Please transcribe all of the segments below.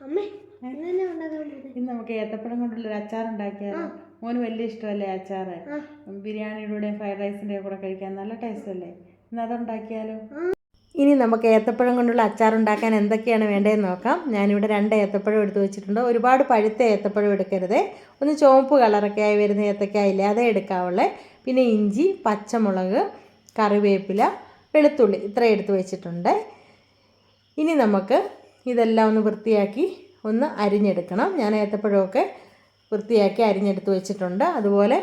ഇന്ന് നമുക്ക് ഏത്തപ്പഴം കൊണ്ടുള്ളൊരു അച്ചാർ ഉണ്ടാക്കിയാലോ? മോന് വലിയ ഇഷ്ടമല്ലേ അച്ചാർ ബിരിയാണിയുടെയും ഫ്രൈഡ് റൈസിന്റെ കൂടെ കഴിക്കാൻ നല്ല ടേസ്റ്റ് അല്ലേ ഇന്ന് അതുണ്ടാക്കിയാലോ ഇനി നമുക്ക് ഏത്തപ്പഴം കൊണ്ടുള്ള അച്ചാർ ഉണ്ടാക്കാൻ എന്തൊക്കെയാണ് വേണ്ടതെന്ന് നോക്കാം. ഞാനിവിടെ രണ്ട് ഏത്തപ്പഴം എടുത്തു വെച്ചിട്ടുണ്ട്. ഒരുപാട് പഴുത്ത ഏത്തപ്പഴം എടുക്കരുത്. ഒന്ന് ചുവപ്പ് കളറൊക്കെ ആയി വരുന്ന ഏത്തക്കായില്ലേ അതേ എടുക്കാവുള്ളേ. പിന്നെ ഇഞ്ചി പച്ചമുളക് കറിവേപ്പില വെളുത്തുള്ളി ഇത്രയും എടുത്തു വെച്ചിട്ടുണ്ട്. ഇനി നമുക്ക് ഇതെല്ലാം ഒന്ന് വൃത്തിയാക്കി ഒന്ന് അരിഞ്ഞെടുക്കണം. ഞാൻ ഏത്തപ്പഴമൊക്കെ വൃത്തിയാക്കി അരിഞ്ഞെടുത്ത് വെച്ചിട്ടുണ്ട്. അതുപോലെ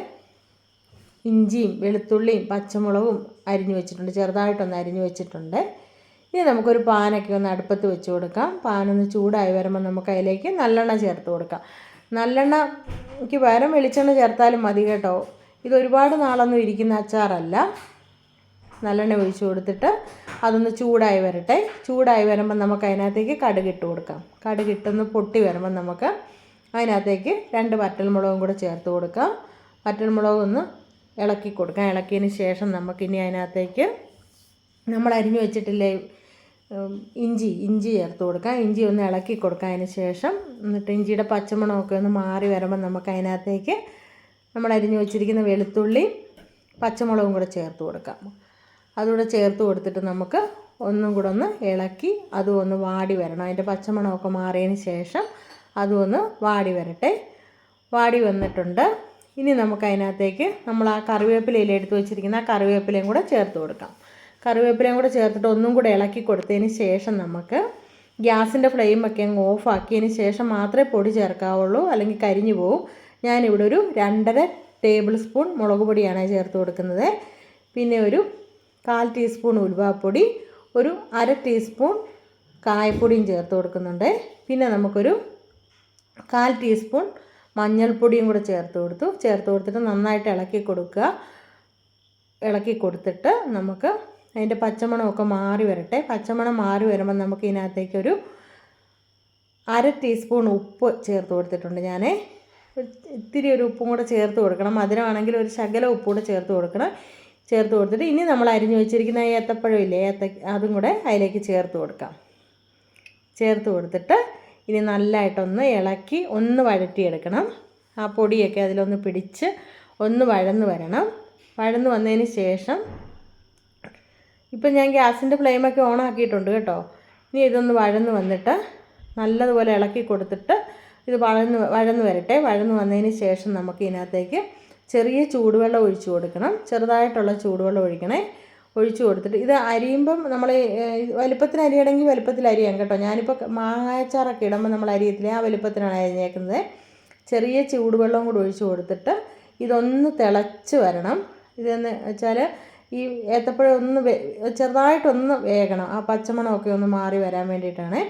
ഇഞ്ചിയും വെളുത്തുള്ളിയും പച്ചമുളകും അരിഞ്ഞു വെച്ചിട്ടുണ്ട്. ചെറുതായിട്ടൊന്ന് അരിഞ്ഞു വെച്ചിട്ടുണ്ട്. ഇനി നമുക്കൊരു പാനൊക്കെ ഒന്ന് അടുപ്പത്ത് വെച്ച് കൊടുക്കാം. പാനൊന്ന് ചൂടായി വരുമ്പോൾ നമുക്ക് അതിലേക്ക് നല്ലെണ്ണ ചേർത്ത് കൊടുക്കാം. നല്ലെണ്ണയ്ക്ക് പകരം വെളിച്ചെണ്ണ ചേർത്താലും മതി കേട്ടോ. ഇത് ഒരുപാട് നാളൊന്നും ഇരിക്കുന്ന അച്ചാറല്ല. നല്ലെണ്ണ ഒഴിച്ച് കൊടുത്തിട്ട് അതൊന്ന് ചൂടായി വരട്ടെ. ചൂടായി വരുമ്പോൾ നമുക്ക് അതിനകത്തേക്ക് കടുക് ഇട്ട് കൊടുക്കാം. കടുക് ഇട്ടൊന്ന് പൊട്ടി വരുമ്പോൾ നമുക്ക് അതിനകത്തേക്ക് രണ്ട് വറ്റൽമുളകും കൂടെ ചേർത്ത് കൊടുക്കാം. വറ്റൽമുളക് ഒന്ന് ഇളക്കി കൊടുക്കാം. ഇളക്കിയതിന് ശേഷം നമുക്കിനി അതിനകത്തേക്ക് നമ്മൾ അരിഞ്ഞു വെച്ചിട്ടില്ലേ ഇഞ്ചി ഇഞ്ചി ചേർത്ത് കൊടുക്കാം. ഇഞ്ചി ഒന്ന് ഇളക്കി കൊടുക്കാം. അതിന് ശേഷം എന്നിട്ട് ഇഞ്ചിയുടെ പച്ചമണമൊക്കെ ഒന്ന് മാറി വരുമ്പോൾ നമുക്ക് അതിനകത്തേക്ക് നമ്മൾ അരിഞ്ഞു വെച്ചിരിക്കുന്ന വെളുത്തുള്ളി പച്ചമുളകും കൂടെ ചേർത്ത് കൊടുക്കാം. അതുകൂടെ ചേർത്ത് കൊടുത്തിട്ട് നമുക്ക് ഒന്നും കൂടെ ഒന്ന് ഇളക്കി അതും ഒന്ന് വാടി വരണം. അതിന്റെ പച്ചമണമൊക്കെ മാറിയതിന് ശേഷം അതും ഒന്ന് വാടി വരട്ടെ. വാടി വന്നിട്ടുണ്ട്. ഇനി നമുക്ക് അതിനകത്തേക്ക് നമ്മൾ ആ കറിവേപ്പിലയിൽ എടുത്ത് വെച്ചിരിക്കുന്ന ആ കറിവേപ്പിലയും കൂടെ ചേർത്ത് കൊടുക്കാം. കറിവേപ്പിലയും കൂടെ ചേർത്തിട്ട് ഒന്നും കൂടെ ഇളക്കി കൊടുത്തതിന് ശേഷം നമുക്ക് ഗ്യാസിന്റെ ഫ്ലെയിമൊക്കെ അങ്ങ് ഓഫാക്കിയതിന് ശേഷം മാത്രമേ പൊടി ചേർക്കാവുള്ളൂ അല്ലെങ്കിൽ കരിഞ്ഞു പോവും. ഞാനിവിടെ ഒരു രണ്ടര ടേബിൾ സ്പൂൺ മുളക് പൊടിയാണ് ചേർത്ത് കൊടുക്കുന്നത്. പിന്നെ ഒരു കാൽ ടീസ്പൂൺ ഉലുവാപ്പൊടി ഒരു അര ടീസ്പൂൺ കായപ്പൊടിയും ചേർത്ത് കൊടുക്കുന്നുണ്ട്. പിന്നെ നമുക്കൊരു കാൽ ടീസ്പൂൺ മഞ്ഞൾപ്പൊടിയും കൂടെ ചേർത്ത് കൊടുത്തു. ചേർത്ത് കൊടുത്തിട്ട് നന്നായിട്ട് ഇളക്കി കൊടുക്കുക. ഇളക്കി കൊടുത്തിട്ട് നമുക്ക് അതിന്റെ പച്ചമണമൊക്കെ മാറി വരട്ടെ. പച്ചമണം മാറി വരുമ്പോൾ നമുക്ക് ഇതിനകത്തേക്കൊരു അര ടീസ്പൂൺ ഉപ്പ് ചേർത്ത് കൊടുത്തിട്ടുണ്ട് ഞാൻ ഇത്തിരി ഒരു ഉപ്പും കൂടെ ചേർത്ത് കൊടുക്കണം. മധുരമാണെങ്കിൽ ഒരു ശകല ഉപ്പും കൂടെ ചേർത്ത് കൊടുക്കണം. ചേർത്ത് കൊടുത്തിട്ട് ഇനി നമ്മൾ അരിഞ്ഞു വെച്ചിരിക്കുന്ന ഏത്തപ്പഴം ഇല്ലേ ഏത്ത അതും കൂടെ അതിലേക്ക് ചേർത്ത് കൊടുക്കാം. ചേർത്ത് കൊടുത്തിട്ട് ഇനി നല്ലതായിട്ടൊന്ന് ഇളക്കി ഒന്ന് വഴറ്റിയെടുക്കണം. ആ പൊടിയൊക്കെ അതിലൊന്ന് പിടിച്ച് ഒന്ന് വഴന്ന് വരണം. വഴന്ന് വന്നതിന് ശേഷം ഇപ്പം ഞാൻ ഗ്യാസിന്റെ ഫ്ലെയിമൊക്കെ ഓൺ ആക്കിയിട്ടുണ്ട് കേട്ടോ. ഇനി ഇതൊന്ന് വഴന്ന് വന്നിട്ട് നല്ലതുപോലെ ഇളക്കി കൊടുത്തിട്ട് ഇത് വഴന്ന് വഴന്ന് വരട്ടെ. വഴന്ന് വന്നതിന് ശേഷം നമുക്ക് ഇതിനകത്തേക്ക് ചെറിയ ചൂടുവെള്ളം ഒഴിച്ചു കൊടുക്കണം. ചെറുതായിട്ടുള്ള ചൂടുവെള്ളം ഒഴിക്കണേ. ഒഴിച്ചു കൊടുത്തിട്ട് ഇത് അരിയുമ്പം നമ്മൾ വലുപ്പത്തിന് അരിയണമെങ്കിൽ വലുപ്പത്തിൽ അരിയാം കേട്ടോ. ഞാനിപ്പോൾ മാങ്ങായച്ചാറൊക്കെ ഇടുമ്പോൾ നമ്മൾ അരിയത്തില്ല ആ വലുപ്പത്തിനാണ് അരിഞ്ഞേക്കുന്നത്. ചെറിയ ചൂടുവെള്ളം കൂടി ഒഴിച്ചു കൊടുത്തിട്ട് ഇതൊന്ന് തിളച്ച് വരണം. ഇതെന്ന് വെച്ചാൽ ഈ ഏത്തപ്പഴം ഒന്ന് ചെറുതായിട്ടൊന്ന് വേകണം. ആ പച്ചമണമൊക്കെ ഒന്ന് മാറി വരാൻ വേണ്ടിയിട്ടാണ്.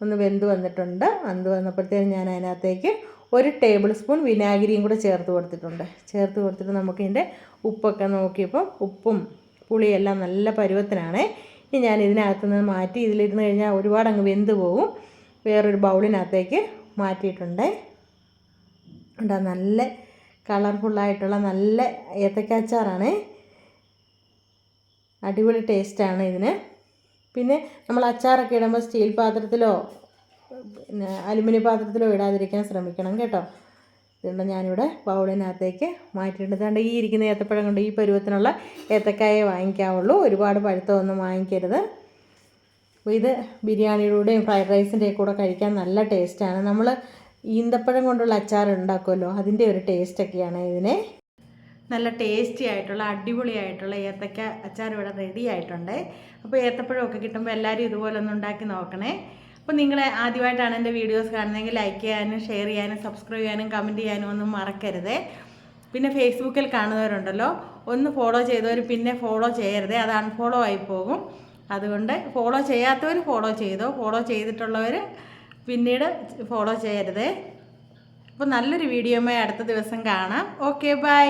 ഒന്ന് വെന്ത് വന്നിട്ടുണ്ട്. വെന്ത് വന്നപ്പോഴത്തേക്കും ഞാൻ അതിനകത്തേക്ക് ഒരു ടേബിൾ സ്പൂൺ വിനാഗിരിയും കൂടെ ചേർത്ത് കൊടുത്തിട്ടുണ്ട്. ചേർത്ത് കൊടുത്തിട്ട് നമുക്കിതിന്റെ ഉപ്പൊക്കെ നോക്കിയപ്പോൾ ഉപ്പും പുളിയെല്ലാം നല്ല പരുവത്തിനാണ്. ഇനി ഞാൻ ഇതിനകത്ത് നിന്ന് മാറ്റി ഇതിലിരുന്ന് കഴിഞ്ഞാൽ ഒരുപാട് അങ്ങ് വെന്ത് പോകും വേറൊരു ബൗളിനകത്തേക്ക് മാറ്റിയിട്ടുണ്ട്. ഉണ്ടാ നല്ല കളർഫുള്ളായിട്ടുള്ള നല്ല ഏത്തക്കാച്ചാറാണ്. അടിപൊളി ടേസ്റ്റാണ് ഇതിന്. പിന്നെ നമ്മൾ അച്ചാറൊക്കെ ഇടുമ്പോൾ സ്റ്റീൽ പാത്രത്തിലോ പിന്നെ അലുമിനിയം പാത്രത്തിലോ ഇടാതിരിക്കാൻ ശ്രമിക്കണം കേട്ടോ. ഇതുകൊണ്ട് ഞാനിവിടെ ബൗളിനകത്തേക്ക് മാറ്റിയിട്ടുണ്ട്. ഈ ഇരിക്കുന്ന ഏത്തപ്പഴം കൊണ്ട് ഈ പരുവത്തിനുള്ള ഏത്തക്കായേ വാങ്ങിക്കാവുള്ളൂ. ഒരുപാട് പഴുത്തമൊന്നും വാങ്ങിക്കരുത്. അപ്പോൾ ഇത് ബിരിയാണിയുടെയും ഫ്രൈഡ് റൈസിന്റെയും കൂടെ കഴിക്കാൻ നല്ല ടേസ്റ്റാണ്. നമ്മൾ ഈന്തപ്പഴം കൊണ്ടുള്ള അച്ചാർ ഉണ്ടാക്കുമല്ലോ അതിന്റെ ഒരു ടേസ്റ്റൊക്കെയാണ് ഇതിനെ. നല്ല ടേസ്റ്റി ആയിട്ടുള്ള അടിപൊളിയായിട്ടുള്ള ഏത്തക്ക അച്ചാർ ഇവിടെ റെഡി ആയിട്ടുണ്ട്. അപ്പോൾ ഏത്തപ്പഴമൊക്കെ കിട്ടുമ്പോൾ എല്ലാവരും ഇതുപോലെ ഒന്ന് ഉണ്ടാക്കി നോക്കണേ. അപ്പോൾ നിങ്ങൾ ആദ്യമായിട്ടാണ് എന്റെ വീഡിയോസ് കാണുന്നതെങ്കിൽ ലൈക്ക് ചെയ്യാനും ഷെയർ ചെയ്യാനും സബ്സ്ക്രൈബ് ചെയ്യാനും കമന്റ് ചെയ്യാനും ഒന്നും മറക്കരുത്. പിന്നെ ഫേസ്ബുക്കിൽ കാണുന്നവരുണ്ടല്ലോ ഒന്ന് ഫോളോ ചെയ്തവർ പിന്നെ ഫോളോ ചെയ്യരുത്. അത് അൺഫോളോ ആയി പോകും. അതുകൊണ്ട് ഫോളോ ചെയ്യാത്തവർ ഫോളോ ചെയ്തോ ഫോളോ ചെയ്തിട്ടുള്ളവർ പിന്നീട് ഫോളോ ചെയ്യരുത്. അപ്പോൾ നല്ലൊരു വീഡിയോമായി അടുത്ത ദിവസം കാണാം. Okay bye